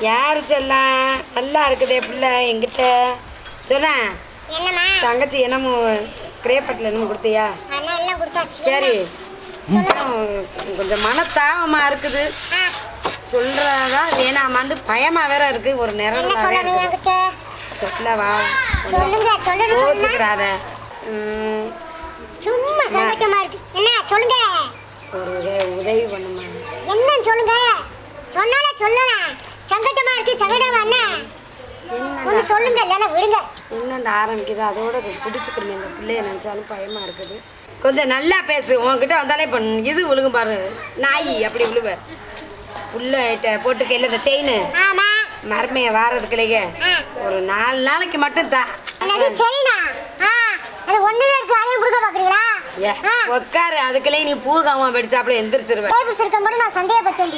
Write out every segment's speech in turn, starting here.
யாரு செல்லாம் நல்லா இருக்குதே பிள்ளை எங்கிட்ட சொன்னா? என்னம்மா? தங்கச்சி என்னமோ கிரேப்பட்டில் என்னமோ கொடுத்தியா? சரி. கொஞ்சம் மனத்தாபமா இருக்குது. ஆ, சொல்றதா வேணாமான்னு பயமா வேற இருக்கு. ஒரு என்ன நேரம் சொல்லவா கோச்சுக்கிறாத சும்மா சங்கட்டமா இருக்கு. என்ன சொல்லுங்க. ஒரு உத- உதவி பண்ணுமா? என்னன்னு சொல்லுங்க? சொன்னாலே சொல்லலாம். சங்கட்டமா இருக்கு சங்கடமா என்ன? ஒன்று சொல்லுங்க இல்லைன்னா விடுங்க. என்னண்டு ஆரம்பிக்குது? அதோட பிடிச்சிக்கிறமே இந்த பிள்ளைய நினச்சாலும் பயமா இருக்குது. கொஞ்சம் நல்லா பேசு. உன்கிட்ட வந்தாலே இப்போ இது விழுகும் பாரு. நாய் அப்படி விழுவ. போட்டு கையில் இந்த செயின் ஆமா. மருமையை வாரதுக்குள்ளேயே ஆ. ஒரு நாலு நாளைக்கு மட்டும் தான் செயினா உட்காரு அதுக்குள்ளே நீ பூ காம வெடிச்சாப்புல எந்திரிச்சிருவேன் நான் சந்தேகப்பட்டேன்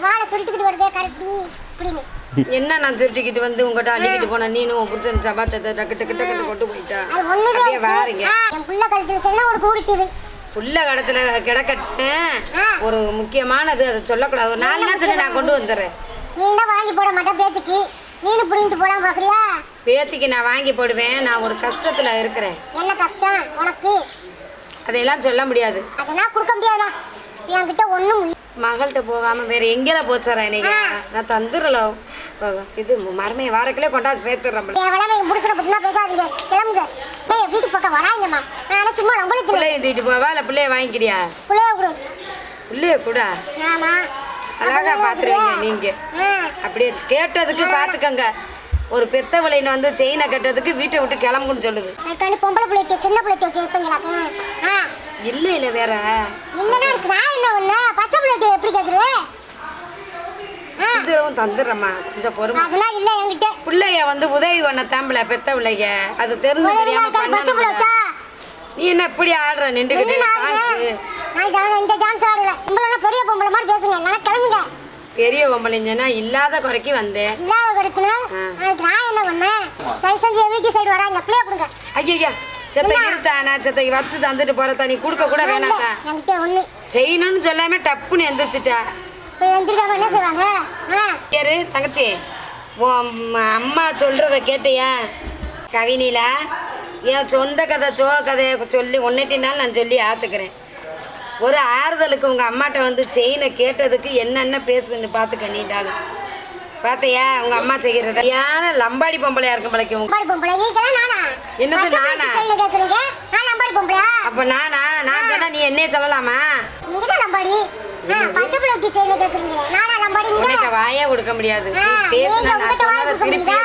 வாழை சுருட்டிக்கிட்டு வருதே கரெக்டி இப்படின்னு. என்ன நான் சுருட்டிக்கிட்டு வந்து உங்ககிட்ட அள்ளிக்கிட்டு போனேன் நீனும் உன் புருஷன் சபாச்சத்தை டக்கு டக்கு டக்குன்னு கொண்டு போயிட்டா. அது ஒண்ணுதான் அப்படியே. வாரீங்க. என் புள்ள கழுத்துல செல்ல ஒரு கூடிக்குது புள்ள கடத்துல கிடக்கட்டேன் ஆ. ஒரு முக்கியமானது அதை சொல்லக்கூடாது. ஒரு நாலு நாள் சொல்லி நான் கொண்டு வந்துடுறேன். நீ தான் வாங்கி போட மாட்டேன் பேத்திக்கு. நீனு புடிங்கிட்டு போலாம் பாக்குறியா? பேத்திக்கு நான் வாங்கி போடுவேன். நான் ஒரு கஷ்டத்துல இருக்கிறேன். என்ன கஷ்டம்? உனக்கு. அதையெல்லாம் சொல்ல முடியாது. அதெல்லாம் கொடுக்க முடியாதா? என்கிட்ட ஒண்ணும் இல்ல மகள்கிட்ட போகாம வேற எங்கேல போச்சுறேன் இன்னைக்கு நான் தந்துடல இது மருமையை வாரக்கிலே கொண்டாந்து என் புருஷனை பத்தி தான் பேசாதீங்க. கிளம்புங்க. டேய் வீட்டுக்கு பக்கம் வராங்கம்மா. நானே சும்மா நம்மளுக்கு பிள்ளைய தூக்கிட்டு போவா இல்லை பிள்ளைய வாங்கிக்கிறியா? புள்ளைய கொடு. பிள்ளைய கூட. ஆமா. அழகா பாத்துருவீங்க நீங்க. ஆ. அப்படியே கேட்டதுக்கு பாத்துக்கங்க ஒரு பெத்தவளைன்னு வந்து செயினை கட்டதுக்கு வீட்டை விட்டு கிளம்புன்னு சொல்லுது. பொம்பளை பிள்ளைக்கு சின்ன பிள்ளைக்கு கேட்பீங்களாக்கு ஆ. இல்ல இல்ல வேற. இல்லைன்னா இருக்கு நான் என்ன ஒண்ணு பச்சை தந்துடுறம்மா. கொஞ்சம் பொறுமை. அதெல்லாம் இல்லை என்கிட்ட. பிள்ளைய வந்து உதவி பண்ண தாம்பல பெத்த பிள்ளைய. அது தெரிஞ்சு தெரியாம. பிள்ளைக்கா நீ என்ன இப்படி ஆடுற? நின்றுகிட்டு? நான் இந்த டான்ஸ் ஆடல. உங்களெல்லாம் பெரிய பொம்பளை மாதிரி பேசுங்க. கிளம்புங்க. பெரிய பொம்பளைங்கன்னா இல்லாத குறைக்கு வந்தேன். இல்லாத கிடைக்கணும் ஆ. அதுக்கு நான் என்ன பண்ணேன்? தயவு செஞ்சு வீட்டு சைடு வராங்க பிள்ளைய கொடுங்க. ஐயா செத்த இருத்தா நான் செத்த வச்சு தந்துட்டு போறதா? நீ கொடுக்க கூட வேணாத்தா செய்யணும்னு சொல்லாம டப்புன்னு எந்திரிச்சிட்டா. யாரு? தங்கச்சி. அம்மா- சொல்றத கேட்டியா? கவினிலா என் சொந்த கதை சோ கதையை சொல்லி ஒன்னிட்டினாலும் நான் சொல்லி ஆத்துக்கிறேன். ஒரு ஆறுதலுக்கு உங்க அம்மாட்ட வந்து செயினை கேட்டதுக்கு என்னென்ன பேசுதுன்னு பார்த்துக்க நீண்டாலும் பார்த்தியா உங்க அம்மா செய்கிறத ஏன லம்பாடி பொம்பளையா இருக்கும் உங்க லம்பாடி பொம்பளை நீங்களா நானா? என்னது நானா? கேக்குறீங்க? நான் லம்பாடி பொம்பளையா? அப்ப நானா? நான் சொன்னா நீ என்னைய சொல்லலாமா? நீங்க தான் லம்பாடி. பச்சை பிள்ளைக்கு சைடுல கேக்குறீங்க. நானா லம்பாடி உன்கிட்ட நீங்க வாயே கொடுக்க முடியாது. நீ பேசுனா நான் சொன்னதை முடியுதா?